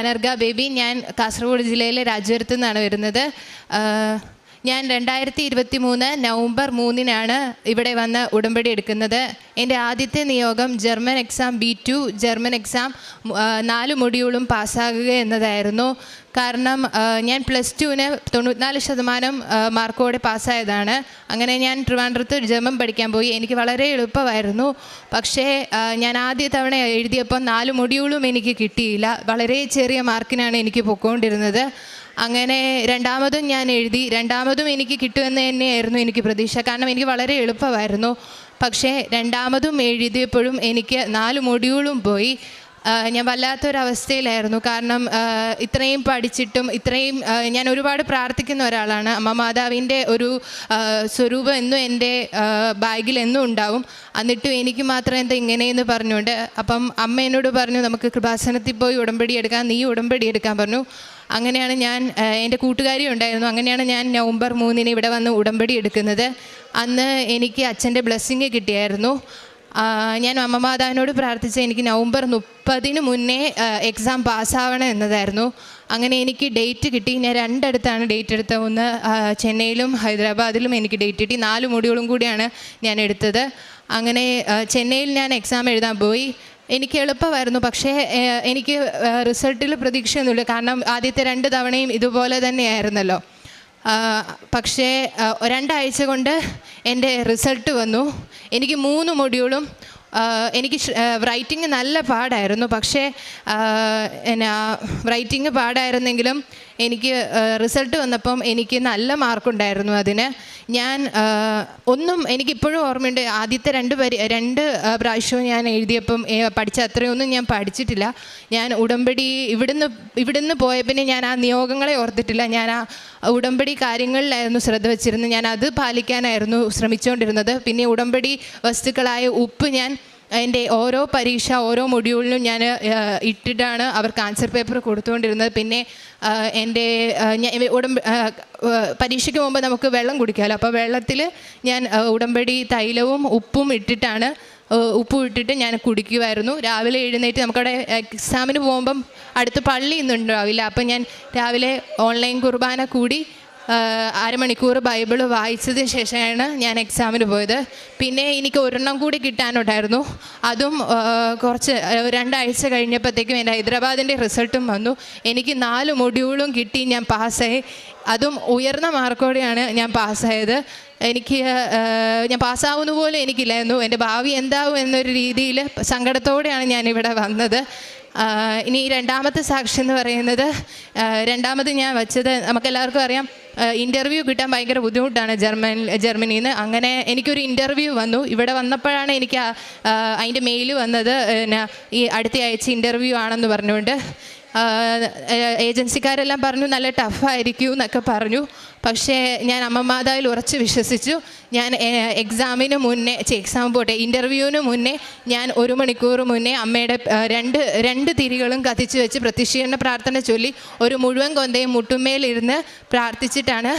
അനർഗ baby ഞാൻ കാസർഗോഡ് ജില്ലയിലെ രാജ്യപുരത്തു നിന്നാണ് വരുന്നത് ഞാൻ രണ്ടായിരത്തി ഇരുപത്തി മൂന്ന് നവംബർ മൂന്നിനാണ് ഇവിടെ വന്ന് ഉടമ്പടി എടുക്കുന്നത്. എന്റെ ആദ്യത്തെ നിയോഗം German exam B two German exam നാല് മൊഡ്യൂളും പാസ്സാകുക എന്നതായിരുന്നു. കാരണം ഞാൻ പ്ലസ് ടുവിന് തൊണ്ണൂറ്റിനാല് ശതമാനം മാർക്കോടെ പാസ്സായതാണ്. അങ്ങനെ ഞാൻ ട്രിവാൻഡ്രത്ത് ജർമ്മൻ പഠിക്കാൻ പോയി. എനിക്ക് വളരെ എളുപ്പമായിരുന്നു. പക്ഷേ ഞാൻ ആദ്യ തവണ എഴുതിയപ്പോൾ നാല് മൊഡ്യൂളും എനിക്ക് കിട്ടിയില്ല. വളരെ ചെറിയ മാർക്കിനാണ് എനിക്ക് പൊക്കോണ്ടിരുന്നത്. അങ്ങനെ രണ്ടാമതും ഞാൻ എഴുതി. രണ്ടാമതും എനിക്ക് കിട്ടുമെന്ന് തന്നെയായിരുന്നു എനിക്ക് പ്രതീക്ഷ. കാരണം എനിക്ക് വളരെ എളുപ്പമായിരുന്നു. പക്ഷേ രണ്ടാമതും എഴുതിയപ്പോഴും എനിക്ക് നാല് മൊഡ്യൂളും പോയി. ഞാൻ വല്ലാത്തൊരവസ്ഥയിലായിരുന്നു. കാരണം ഇത്രയും പഠിച്ചിട്ടും ഇത്രയും ഞാൻ ഒരുപാട് പ്രാർത്ഥിക്കുന്ന ഒരാളാണ്. അമ്മ മാതാവിന്റെ ഒരു സ്വരൂപം എന്നും എന്റെ ബാഗിൽ എന്നും ഉണ്ടാവും. എന്നിട്ടും എനിക്ക് മാത്രം എന്താ ഇങ്ങനെയെന്ന് പറഞ്ഞുകൊണ്ട് അപ്പം അമ്മ എന്നോട് പറഞ്ഞു നമുക്ക് കൃപാസനത്തിൽ പോയി ഉടമ്പടി എടുക്കാം നീ ഉടമ്പടി എടുക്കാൻ പറഞ്ഞു. അങ്ങനെയാണ് ഞാൻ എന്റെ കൂട്ടുകാരി ഉണ്ടായിരുന്നു. അങ്ങനെയാണ് ഞാൻ നവംബർ മൂന്നിന് ഇവിടെ വന്ന് ഉടമ്പടി എടുക്കുന്നത്. അന്ന് എനിക്ക് അച്ഛന്റെ ബ്ലെസ്സിങ് കിട്ടിയായിരുന്നു. ഞാൻ അമ്മമാതാവിനോട് പ്രാർത്ഥിച്ച എനിക്ക് നവംബർ മുപ്പതിന് മുന്നേ എക്സാം പാസ്സാവണം എന്നതായിരുന്നു. അങ്ങനെ എനിക്ക് ഡേറ്റ് കിട്ടി. ഞാൻ രണ്ടിടത്താണ് ഡേറ്റ് എടുത്ത. ഒന്ന് ചെന്നൈയിലും ഹൈദരാബാദിലും എനിക്ക് ഡേറ്റ് കിട്ടി. നാല് മൊഡ്യൂളും കൂടിയാണ് ഞാൻ എടുത്തത്. അങ്ങനെ ചെന്നൈയിൽ ഞാൻ എക്സാം എഴുതാൻ പോയി. എനിക്ക് എളുപ്പമായിരുന്നു. പക്ഷേ എനിക്ക് റിസൾട്ടിൽ പ്രതീക്ഷയൊന്നുമില്ല കാരണം ആദ്യത്തെ രണ്ട് തവണയും ഇതുപോലെ തന്നെയായിരുന്നല്ലോ. പക്ഷേ രണ്ടാഴ്ച കൊണ്ട് എന്റെ റിസൾട്ട് വന്നു. എനിക്ക് മൂന്ന് മൊഡ്യൂളും എനിക്ക് റൈറ്റിംഗ് നല്ല പാടായിരുന്നു. പക്ഷേ എന്നാ റൈറ്റിംഗ് പാടായിരുന്നെങ്കിലും എനിക്ക് റിസൾട്ട് വന്നപ്പം എനിക്ക് നല്ല മാർക്കുണ്ടായിരുന്നു അതിന്. ഞാൻ ഒന്നും എനിക്കിപ്പോഴും ഓർമ്മയുണ്ട്. ആദ്യത്തെ രണ്ട് പരി രണ്ട് പ്രാവശ്യവും ഞാൻ എഴുതിയപ്പം പഠിച്ച അത്രയൊന്നും ഞാൻ പഠിച്ചിട്ടില്ല. ഞാൻ ഉടമ്പടി ഇവിടുന്ന് ഇവിടുന്ന് പോയ പിന്നെ ഞാൻ ആ നിയോഗങ്ങളെ ഓർത്തിട്ടില്ല. ഞാൻ ആ ഉടമ്പടി കാര്യങ്ങളിലായിരുന്നു ശ്രദ്ധ വെച്ചിരുന്നത്. ഞാൻ അത് പാലിക്കാനായിരുന്നു ശ്രമിച്ചുകൊണ്ടിരുന്നത് പിന്നെ ഉടമ്പടി വസ്തുക്കളായ ഉപ്പ് ഞാൻ എന്റെ ഓരോ പരീക്ഷ ഓരോ മൊഡ്യൂളിലും ഞാൻ ഇട്ടിട്ടാണ് അവർക്ക് ആൻസർ പേപ്പർ കൊടുത്തുകൊണ്ടിരുന്നത്. പിന്നെ എന്റെ ഉടമ്പ പരീക്ഷയ്ക്ക് മുമ്പ് നമുക്ക് വെള്ളം കുടിക്കാമല്ലോ അപ്പോൾ വെള്ളത്തിൽ ഞാൻ ഉടമ്പടി തൈലവും ഉപ്പും ഇട്ടിട്ടാണ് ഉപ്പ് ഇട്ടിട്ട് ഞാൻ കുടിക്കുമായിരുന്നു രാവിലെ എഴുന്നേറ്റ് നമുക്കവിടെ എക്സാമിന് പോകുമ്പം അടുത്ത് പള്ളി ഇന്നുണ്ടാവില്ല. അപ്പം ഞാൻ രാവിലെ ഓൺലൈൻ കുർബാന കൂടി അരമണിക്കൂർ ബൈബിൾ വായിച്ചതിന് ശേഷമാണ് ഞാൻ എക്സാമിന് പോയത്. പിന്നെ എനിക്ക് ഒരെണ്ണം കൂടി കിട്ടാനുണ്ടായിരുന്നു. അതും കുറച്ച് രണ്ടാഴ്ച കഴിഞ്ഞപ്പോഴത്തേക്കും എന്റെ ഹൈദരാബാദിന്റെ റിസൾട്ടും വന്നു. എനിക്ക് നാല് മൊഡ്യൂളും കിട്ടി ഞാൻ പാസ്സായി. അതും ഉയർന്ന മാർക്കോടെയാണ് ഞാൻ പാസ്സായത്. എനിക്ക് ഞാൻ പാസ്സാവുന്ന പോലും എനിക്കില്ലായിരുന്നു. എന്റെ ഭാവി എന്താവും എന്നൊരു രീതിയിൽ സങ്കടത്തോടെയാണ് ഞാനിവിടെ വന്നത്. ഇനി രണ്ടാമത്തെ സാക്ഷി എന്ന് പറയുന്നത് രണ്ടാമത് ഞാൻ വെച്ചത് നമുക്കെല്ലാവർക്കും അറിയാം ഇന്റർവ്യൂ കിട്ടാൻ ഭയങ്കര ബുദ്ധിമുട്ടാണ് ജർമ്മൻ ജർമ്മനിയിൽ നിന്ന് അങ്ങനെ എനിക്കൊരു ഇന്റർവ്യൂ വന്നു. ഇവിടെ വന്നപ്പോഴാണ് എനിക്ക് അതിന്റെ മെയിൽ വന്നത് ഈ അടുത്ത ആഴ്ച ഇന്റർവ്യൂ ആണെന്ന് പറഞ്ഞുകൊണ്ട്. ഏജൻസിക്കാരെല്ലാം പറഞ്ഞു നല്ല ടഫായിരിക്കും എന്നൊക്കെ പറഞ്ഞു. പക്ഷേ ഞാൻ അമ്മമാതാവിൽ ഉറച്ച് വിശ്വസിച്ചു. ഞാൻ എക്സാമിന് മുന്നേ എക്സാം പോട്ടെ ഇന്റർവ്യൂവിന് മുന്നേ ഞാൻ ഒരു മണിക്കൂർ മുന്നേ അമ്മയുടെ രണ്ട് രണ്ട് തിരികളും കത്തിച്ച് വെച്ച് പ്രത്യക്ഷീകരണ പ്രാർത്ഥന ചൊല്ലി ഒരു മുഴുവൻ കൊന്തയും മുട്ടുമേലിരുന്ന് പ്രാർത്ഥിച്ചിട്ടാണ്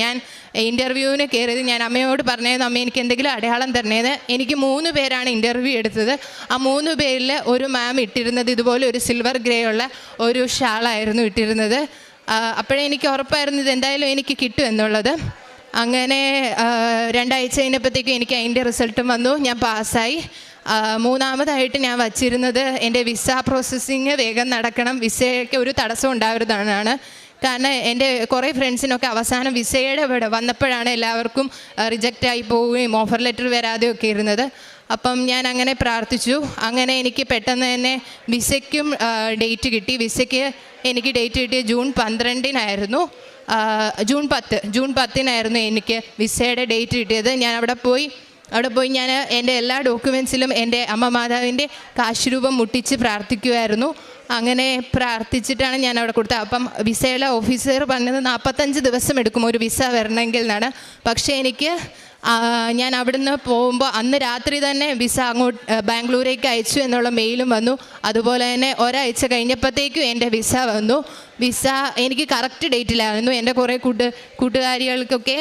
ഞാൻ ഇന്റർവ്യൂവിന് കയറിയത് ഞാൻ അമ്മയോട് പറഞ്ഞത് അമ്മ എനിക്ക് എന്തെങ്കിലും അടയാളം തരണേത് എനിക്ക് മൂന്ന് പേരാണ് ഇന്റർവ്യൂ എടുത്തത്. ആ മൂന്ന് പേരിൽ ഒരു മാം ഇട്ടിരുന്നത് ഇതുപോലെ ഒരു സിൽവർ ഗ്രേ ഉള്ള ഒരു ഷാളായിരുന്നു ഇട്ടിരുന്നത്. അപ്പോഴേ എനിക്ക് ഉറപ്പായിരുന്നു ഇത് എന്തായാലും എനിക്ക് കിട്ടും എന്നുള്ളത്. അങ്ങനെ രണ്ടാഴ്ച കഴിഞ്ഞപ്പോഴത്തേക്കും എനിക്ക് അതിന്റെ റിസൾട്ടും വന്നു. ഞാൻ പാസ്സായി. മൂന്നാമതായിട്ട് ഞാൻ വച്ചിരുന്നത് എന്റെ വിസ പ്രോസസ്സിങ് വേഗം നടക്കണം. വിസയൊക്കെ ഒരു തടസ്സം ഉണ്ടാവരുതാണ് കാരണം എന്റെ കുറേ ഫ്രണ്ട്സിനൊക്കെ അവസാനം വിസയുടെ ഇവിടെ വന്നപ്പോഴാണ് എല്ലാവർക്കും റിജക്റ്റ് ആയി പോവുകയും ഓഫർ ലെറ്റർ വരാതെയൊക്കെ ഇരുന്നത്. അപ്പം ഞാൻ അങ്ങനെ പ്രാർത്ഥിച്ചു. അങ്ങനെ എനിക്ക് പെട്ടെന്ന് തന്നെ വിസയ്ക്കും ഡേറ്റ് കിട്ടി. വിസയ്ക്ക് എനിക്ക് ഡേറ്റ് കിട്ടിയ ജൂൺ പന്ത്രണ്ടിനായിരുന്നു. ജൂൺ പത്ത് ജൂൺ പത്തിനായിരുന്നു എനിക്ക് വിസയുടെ ഡേറ്റ് കിട്ടിയത്. ഞാൻ അവിടെ പോയി അവിടെ പോയി ഞാൻ എന്റെ എല്ലാ ഡോക്യുമെൻസിലും എന്റെ അമ്മ മാതാവിന്റെ കാശുരൂപം മുട്ടിച്ച് പ്രാർത്ഥിക്കുമായിരുന്നു അങ്ങനെ പ്രാർത്ഥിച്ചിട്ടാണ് ഞാൻ അവിടെ കൊടുത്തത്. അപ്പം വിസയിലെ ഓഫീസർ പറഞ്ഞത് നാൽപ്പത്തഞ്ച് ദിവസം എടുക്കും ഒരു വിസ വരണമെങ്കിൽ എന്നാണ് പക്ഷേ എനിക്ക് ഞാൻ അവിടുന്ന് പോകുമ്പോൾ അന്ന് രാത്രി തന്നെ വിസ അങ്ങോട്ട് ബാംഗ്ലൂരേക്ക് അയച്ചു എന്നുള്ള മെയിലും വന്നു. അതുപോലെ തന്നെ ഒരാഴ്ച കഴിഞ്ഞപ്പോഴത്തേക്കും എന്റെ വിസ വന്നു. വിസ എനിക്ക് കറക്റ്റ് ഡേറ്റിലായിരുന്നു. എന്റെ കുറേ കൂട്ട് കൂട്ടുകാരികൾക്കൊക്കെ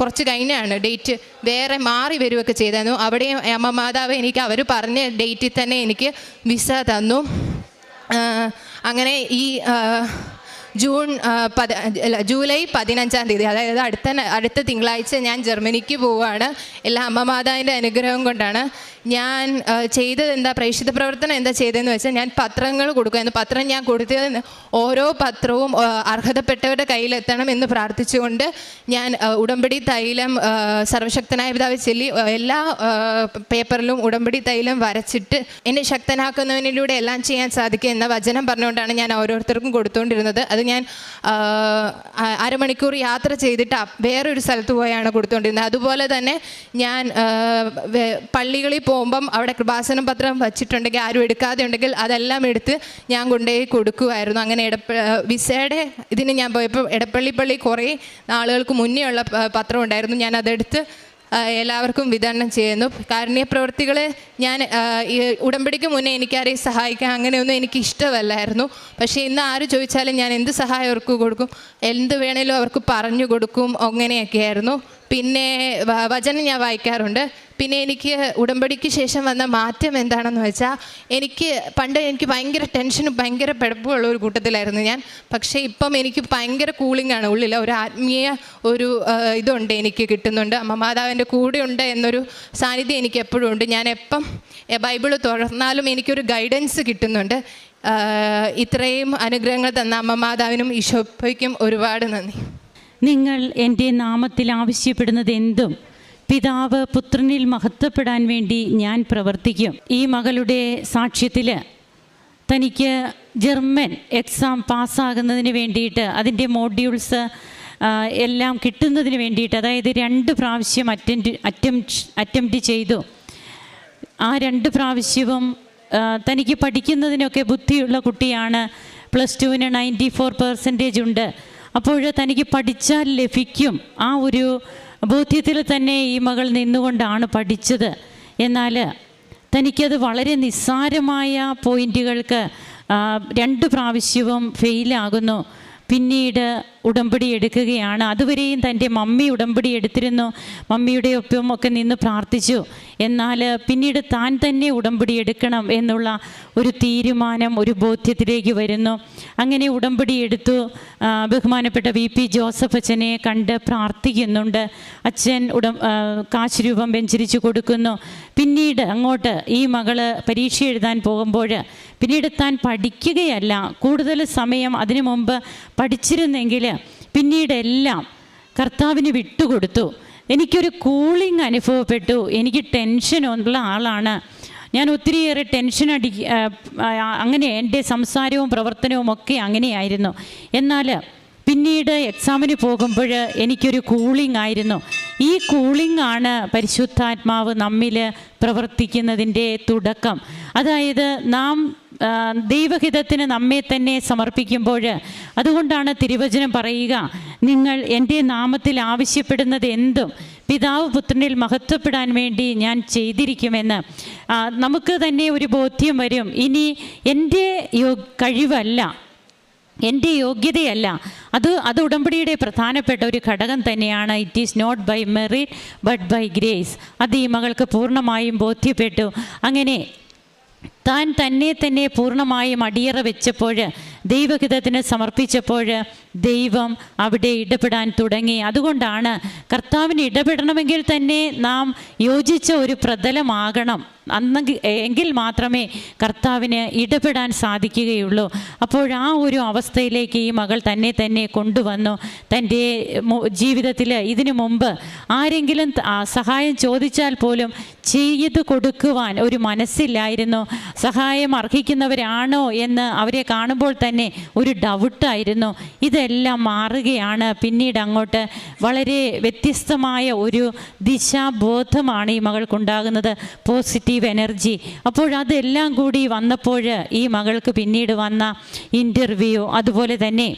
കുറച്ച് കഴിഞ്ഞാണ് ഡേറ്റ്. വേറെ മാറി വരികയൊക്കെ ചെയ്തായിരുന്നു. അവിടെയും അമ്മ മാതാവ് എനിക്ക് അവർ പറഞ്ഞ ഡേറ്റിൽ തന്നെ എനിക്ക് വിസ തന്നു. അങ്ങനെ ഈ ജൂൺ പത ജൂലൈ പതിനഞ്ചാം തീയതി അതായത് അടുത്ത അടുത്ത തിങ്കളാഴ്ച ഞാൻ ജർമ്മനിക്ക് പോവുകയാണ് എല്ലാ അമ്മമാതാവിന്റെ അനുഗ്രഹം കൊണ്ടാണ് ഞാൻ ചെയ്തത് എന്താ പ്രേക്ഷിത പ്രവർത്തനം എന്താ ചെയ്തതെന്ന് വെച്ചാൽ ഞാൻ പത്രങ്ങൾ കൊടുക്കുമായിരുന്നു പത്രം ഞാൻ കൊടുത്തത് ഓരോ പത്രവും അർഹതപ്പെട്ടവരുടെ കയ്യിലെത്തണം എന്ന് പ്രാർത്ഥിച്ചുകൊണ്ട് ഞാൻ ഉടമ്പടി തൈലം സർവശക്തനായ പിതാവ് ചൊല്ലി എല്ലാ പേപ്പറിലും ഉടമ്പടി തൈലം വരച്ചിട്ട് എന്നെ ശക്തനാക്കുന്നവനിലൂടെ എല്ലാം ചെയ്യാൻ സാധിക്കും എന്ന വചനം പറഞ്ഞുകൊണ്ടാണ് ഞാൻ ഓരോരുത്തർക്കും കൊടുത്തുകൊണ്ടിരുന്നത്. അത് ഞാൻ അരമണിക്കൂർ യാത്ര ചെയ്തിട്ട് വേറൊരു സ്ഥലത്ത് പോയാണ് കൊടുത്തുകൊണ്ടിരുന്നത് അതുപോലെ തന്നെ ഞാൻ പള്ളികളിൽ പോകുമ്പം അവിടെ കൃപാസനം പത്രം വച്ചിട്ടുണ്ടെങ്കിൽ ആരും എടുക്കാതെ ഉണ്ടെങ്കിൽ അതെല്ലാം എടുത്ത് ഞാൻ കൊണ്ടുപോയി കൊടുക്കുമായിരുന്നു അങ്ങനെ ഇടപ്പ വിസയുടെ ഇതിന് ഞാൻ പോയപ്പോൾ ഇടപ്പള്ളി പള്ളി കുറേ നാളുകൾക്ക് മുന്നേ ഉള്ള പത്രം ഉണ്ടായിരുന്നു ഞാൻ അതെടുത്ത് എല്ലാവർക്കും വിതരണം ചെയ്യുന്നു. കാരണീയ പ്രവർത്തികൾ ഞാൻ ഉടമ്പടിക്ക് മുന്നേ എനിക്കാരെയും സഹായിക്കാൻ അങ്ങനെയൊന്നും എനിക്ക് ഇഷ്ടമല്ലായിരുന്നു. പക്ഷേ ഇന്ന് ആര് ചോദിച്ചാലും ഞാൻ എന്ത് സഹായം അവർക്ക് കൊടുക്കും? എന്ത് വേണേലും അവർക്ക് പറഞ്ഞു കൊടുക്കും. അങ്ങനെയൊക്കെയായിരുന്നു. പിന്നെ വചനം ഞാൻ വായിക്കാറുണ്ട്. പിന്നെ എനിക്ക് ഉടമ്പടിക്ക് ശേഷം വന്ന മാറ്റം എന്താണെന്ന് വെച്ചാൽ എനിക്ക് പണ്ട് എനിക്ക് ഭയങ്കര ടെൻഷനും ഭയങ്കര പിടപ്പുമുള്ള ഒരു കൂട്ടത്തിലായിരുന്നു ഞാൻ. പക്ഷേ ഇപ്പം എനിക്ക് ഭയങ്കര കൂളിംഗ് ആണ് ഉള്ളിൽ ഒരു ആത്മീയ ഒരു ഇതുണ്ട് എനിക്ക് കിട്ടുന്നുണ്ട്. അമ്മ മാതാവിന്റെ ഉണ്ട് എന്നൊരു സാന്നിധ്യം എനിക്ക് എപ്പോഴും ഉണ്ട്. ഞാൻ എപ്പം ബൈബിൾ തുറന്നാലും എനിക്കൊരു ഗൈഡൻസ് കിട്ടുന്നുണ്ട്. ഇത്രയും അനുഗ്രഹങ്ങൾ തന്ന അമ്മ മാതാവിനും ഈശോയ്ക്കും ഒരുപാട് നന്ദി. നിങ്ങൾ എന്റെ നാമത്തിൽ ആവശ്യപ്പെടുന്നത് എന്തും പിതാവ് പുത്രനിൽ മഹത്വപ്പെടാൻ വേണ്ടി ഞാൻ പ്രവർത്തിക്കും. ഈ മകളുടെ സാക്ഷ്യത്തിൽ തനിക്ക് ജർമ്മൻ എക്സാം പാസ്സാകുന്നതിന് വേണ്ടിയിട്ട് അതിന്റെ മോഡ്യൂൾസ് എല്ലാം കിട്ടുന്നതിന് വേണ്ടിയിട്ട് അതായത് രണ്ട് പ്രാവശ്യം അറ്റൻഡ് അറ്റംപ്റ്റ് അറ്റംപ്റ്റ് ചെയ്തു. ആ രണ്ട് പ്രാവശ്യവും തനിക്ക് പഠിക്കുന്നതിനൊക്കെ ബുദ്ധിയുള്ള കുട്ടിയാണ്. പ്ലസ് ടുവിന് നയന്റി ഫോർ പെർസെന്റേജ് ഉണ്ട്. അപ്പോൾ തനിക്ക് പഠിച്ചാൽ ലഭിക്കും. ആ ഒരു ബോധ്യത്തിൽ തന്നെ ഈ മകൾ നിന്നുകൊണ്ടാണ് പഠിച്ചത്. എന്നാൽ തനിക്കത് വളരെ നിസ്സാരമായ പോയിന്റുകൾക്ക് ആ, രണ്ട് പ്രാവശ്യവും ഫെയിലാകുന്നു. പിന്നീട് ഉടമ്പടി എടുക്കുകയാണ്. അതുവരെയും തന്റെ മമ്മി ഉടമ്പടി എടുത്തിരുന്നു. മമ്മിയുടെ ഒപ്പം ഒക്കെ നിന്ന് പ്രാർത്ഥിച്ചു. എന്നാൽ പിന്നീട് താൻ തന്നെ ഉടമ്പടി എടുക്കണം എന്നുള്ള ഒരു തീരുമാനം ഒരു ബോധ്യത്തിലേക്ക് വരുന്നു. അങ്ങനെ ഉടമ്പടി എടുത്തു. ബഹുമാനപ്പെട്ട വി പി ജോസഫ് അച്ഛനെ കണ്ട് പ്രാർത്ഥിക്കുന്നുണ്ട്. അച്ഛൻ ഉടം കാശ് രൂപം വെഞ്ചരിച്ചു കൊടുക്കുന്നു. പിന്നീട് അങ്ങോട്ട് ഈ മകൾ പരീക്ഷ എഴുതാൻ പോകുമ്പോൾ പിന്നീട് താൻ പഠിക്കുകയല്ല. കൂടുതൽ സമയം അതിനു മുമ്പ് പഠിച്ചിരുന്നെങ്കിൽ പിന്നീട് എല്ലാം കർത്താവിന് വിട്ടുകൊടുത്തു. എനിക്കൊരു കൂളിംഗ് അനുഭവപ്പെട്ടു. എനിക്ക് ടെൻഷൻ ഉള്ള ആളാണ്. ഞാൻ ഒത്തിരിയേറെ ടെൻഷൻ അടി അങ്ങനെ എന്റെ സംസാരവും പ്രവർത്തനവും ഒക്കെ അങ്ങനെയായിരുന്നു. എന്നാൽ പിന്നീട് എക്സാമിന് പോകുമ്പോൾ എനിക്കൊരു കൂളിംഗ് ആയിരുന്നു. ഈ കൂളിംഗ് ആണ് പരിശുദ്ധാത്മാവ് നമ്മിൽ പ്രവർത്തിക്കുന്നതിന്റെ തുടക്കം. അതായത് നാം ദൈവഹിതത്തിന് നമ്മെ തന്നെ സമർപ്പിക്കുമ്പോൾ അതുകൊണ്ടാണ് തിരുവചനം പറയുക നിങ്ങൾ എന്റെ നാമത്തിൽ ആവശ്യപ്പെടുന്നത് എന്തും പിതാവ് പുത്രനിൽ മഹത്വപ്പെടാൻ വേണ്ടി ഞാൻ ചെയ്തിരിക്കുമെന്ന്. നമുക്ക് തന്നെ ഒരു ബോധ്യം വരും ഇനി എന്റെ കഴിവല്ല എന്റെ യോഗ്യതയല്ല. അത് അത് ഉടമ്പടിയുടെ പ്രധാനപ്പെട്ട ഒരു ഘടകം തന്നെയാണ് it is not by merit but by grace അത് ഈ മകൾക്ക് പൂർണമായും ബോധ്യപ്പെട്ടു. അങ്ങനെ താൻ തന്നെ തന്നെ പൂർണമായും അടിയറ വെച്ചപ്പോൾ ദൈവഹിതത്തിന് സമർപ്പിച്ചപ്പോൾ ദൈവം അവിടെ ഇടപെടാൻ തുടങ്ങി. അതുകൊണ്ടാണ് കർത്താവിന് ഇടപെടണമെങ്കിൽ തന്നെ നാം യോജിച്ച ഒരു പ്രതലമാകണം. അന്നെങ്കിൽ എങ്കിൽ മാത്രമേ കർത്താവിന് ഇടപെടാൻ സാധിക്കുകയുള്ളൂ. അപ്പോൾ ആ ഒരു അവസ്ഥയിലേക്ക് ഈ മകൾ തന്നെ തന്നെ കൊണ്ടുവന്നു. തന്റെ ജീവിതത്തിൽ ഇതിനു മുമ്പ് ആരെങ്കിലും സഹായം ചോദിച്ചാൽ പോലും ചെയ്ത് കൊടുക്കുവാൻ ഒരു മനസ്സില്ലായിരുന്നു. സഹായം അർഹിക്കുന്നവരാണോ എന്ന് അവരെ കാണുമ്പോൾ തന്നെ ഒരു ഡൗട്ടായിരുന്നു ഇതെല്ലാം മാറുകയാണ്. പിന്നീട് അങ്ങോട്ട് വളരെ വ്യത്യസ്തമായ ഒരു ദിശാബോധമാണ് ഈ മകൾക്കുണ്ടാകുന്നത്. പോസിറ്റീവ് എനർജി അപ്പോഴതെല്ലാം കൂടി വന്നപ്പോൾ ഈ മകൾക്ക് പിന്നീട് വന്ന ഇന്റർവ്യൂ അതുപോലെ തന്നെ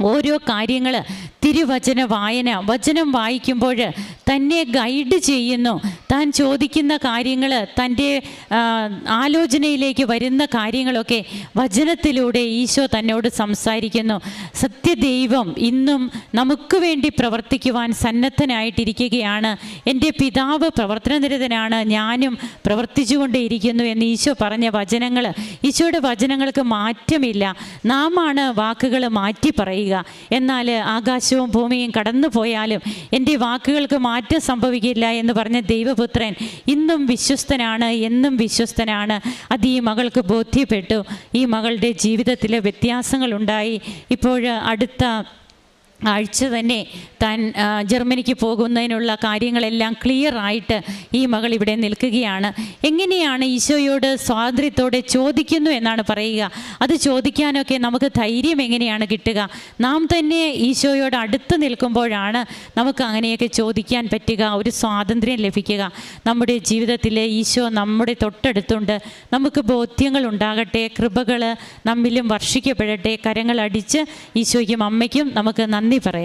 ഓരോ കാര്യങ്ങൾ തിരുവചന വായന വചനം വായിക്കുമ്പോൾ തന്നെ ഗൈഡ് ചെയ്യുന്നു. താൻ ചോദിക്കുന്ന കാര്യങ്ങൾ തന്റെ ആലോചനയിലേക്ക് വരുന്ന കാര്യങ്ങളൊക്കെ വചനത്തിലൂടെ ഈശോ തന്നോട് സംസാരിക്കുന്നു. സത്യദൈവം ഇന്നും നമുക്ക് വേണ്ടി പ്രവർത്തിക്കുവാൻ സന്നദ്ധനായിട്ടിരിക്കുകയാണ്. എന്റെ പിതാവ് പ്രവർത്തനനിരതനാണ്. ഞാനും പ്രവർത്തിച്ചുകൊണ്ടേയിരിക്കുന്നു എന്ന് ഈശോ പറഞ്ഞ വചനങ്ങൾ. ഈശോയുടെ വചനങ്ങൾക്ക് മാറ്റമില്ല. നാമാണ് വാക്കുകൾ മാറ്റി പറയുക. എന്നാൽ ആകാശവും ഭൂമിയും കടന്നു പോയാലും എന്റെ വാക്കുകൾക്ക് മാറ്റം സംഭവിക്കില്ല എന്ന് പറഞ്ഞ ദൈവപുത്രൻ ഇന്നും വിശ്വസ്തനാണ് എന്നും വിശ്വസ്തനാണ്. അത് ഈ മകൾക്ക് ബോധ്യപ്പെട്ടു. ഈ മകളുടെ ജീവിതത്തിൽ വ്യത്യാസങ്ങളുണ്ടായി. ഇപ്പോൾ അടുത്ത ആഴ്ച തന്നെ താൻ ജർമ്മനിക്ക് പോകുന്നതിനുള്ള കാര്യങ്ങളെല്ലാം ക്ലിയർ ആയിട്ട് ഈ മകൾ ഇവിടെ നിൽക്കുകയാണ്. എങ്ങനെയാണ് ഈശോയോട് സ്വാതന്ത്ര്യത്തോടെ ചോദിക്കുന്നു എന്നാണ് പറയുക. അത് ചോദിക്കാനൊക്കെ നമുക്ക് ധൈര്യം എങ്ങനെയാണ് കിട്ടുക? നാം തന്നെ ഈശോയോട് അടുത്ത് നിൽക്കുമ്പോഴാണ് നമുക്ക് അങ്ങനെയൊക്കെ ചോദിക്കാൻ പറ്റുക ഒരു സ്വാതന്ത്ര്യം ലഭിക്കുക. നമ്മുടെ ജീവിതത്തിൽ ഈശോ നമ്മുടെ തൊട്ടടുത്തുണ്ട്. നമുക്ക് ബോധ്യങ്ങൾ ഉണ്ടാകട്ടെ കൃപകൾ നമ്മിലും വർഷിക്കപ്പെടട്ടെ കരങ്ങളടിച്ച് ഈശോയ്ക്കും അമ്മയ്ക്കും നമുക്ക് നന്ദി grandi per